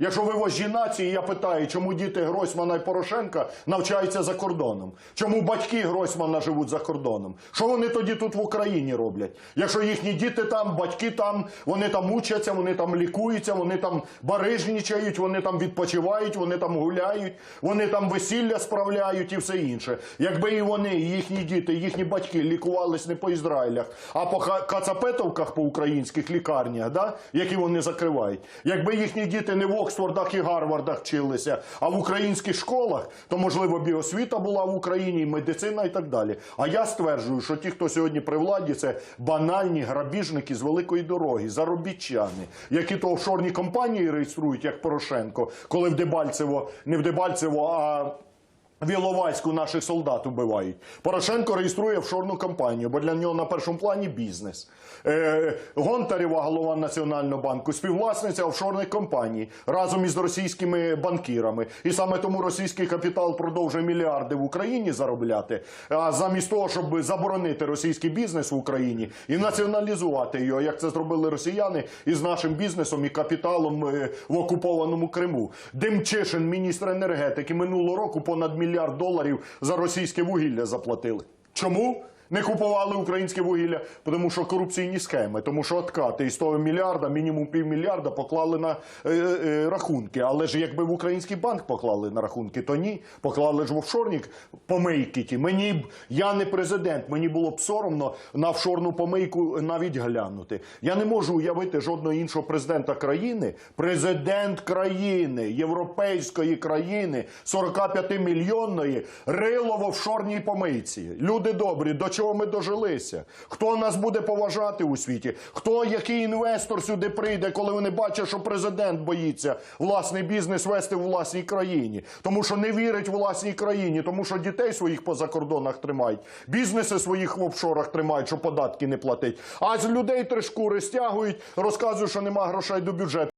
Якщо ви вожді нації, я питаю, чому діти Гройсмана і Порошенка навчаються за кордоном? Чому батьки Гройсмана живуть за кордоном? Що вони тоді тут в Україні роблять? Якщо їхні діти там, батьки там, вони там учаться, вони там лікуються, вони там барижнічають, вони там відпочивають, вони там гуляють, вони там весілля справляють і все інше. Якби і вони, і їхні діти, і їхні батьки лікувались не по Ізраїлях, а по кацапетовках по українських лікарнях, да? які вони закривають. Якби їхні діти не в Оксфордах і Гарвардах вчилися, а в українських школах, то можливо біосвіта була в Україні, і медицина, і так далі. А я стверджую, що ті, хто сьогодні при владі, це банальні грабіжники з великої дороги, заробітчани, які то офшорні компанії реєструють, як Порошенко, коли в Дебальцево, не в Дебальцево, а в Іловайську наших солдат убивають. Порошенко реєструє офшорну компанію, бо для нього на першому плані бізнес. Е, Гонтарєва, голова Національного банку, співвласниця офшорних компаній разом із російськими банкірами. І саме тому російський капітал продовжує мільярди в Україні заробляти. А замість того, щоб заборонити російський бізнес в Україні і націоналізувати його, як це зробили росіяни із нашим бізнесом і капіталом е, в окупованому Криму. Демчишин, міністр енергетики, минулого року понад мільярд доларів за російське вугілля заплатили. Чому? Не купували українське вугілля, тому що корупційні схеми, тому що откати із того мільярда, мінімум півмільярда поклали на е, е, рахунки. Але ж якби в український банк поклали на рахунки, то ні. Поклали ж в офшорні помийки ті. Мені б я не президент, мені було б соромно на офшорну помийку навіть глянути. Я не можу уявити жодного іншого президента країни, президент країни, європейської країни, 45-мільйонної, рило в офшорній помийці. Люди добрі, до чого ми дожилися? Хто нас буде поважати у світі? Хто, який інвестор сюди прийде, коли вони бачать, що президент боїться власний бізнес вести в власній країні? Тому що не вірить власній країні, тому що дітей своїх по закордонах тримають, бізнеси своїх в офшорах тримають, що податки не платить. А з людей три шкури стягують, розказують, що нема грошей до бюджету.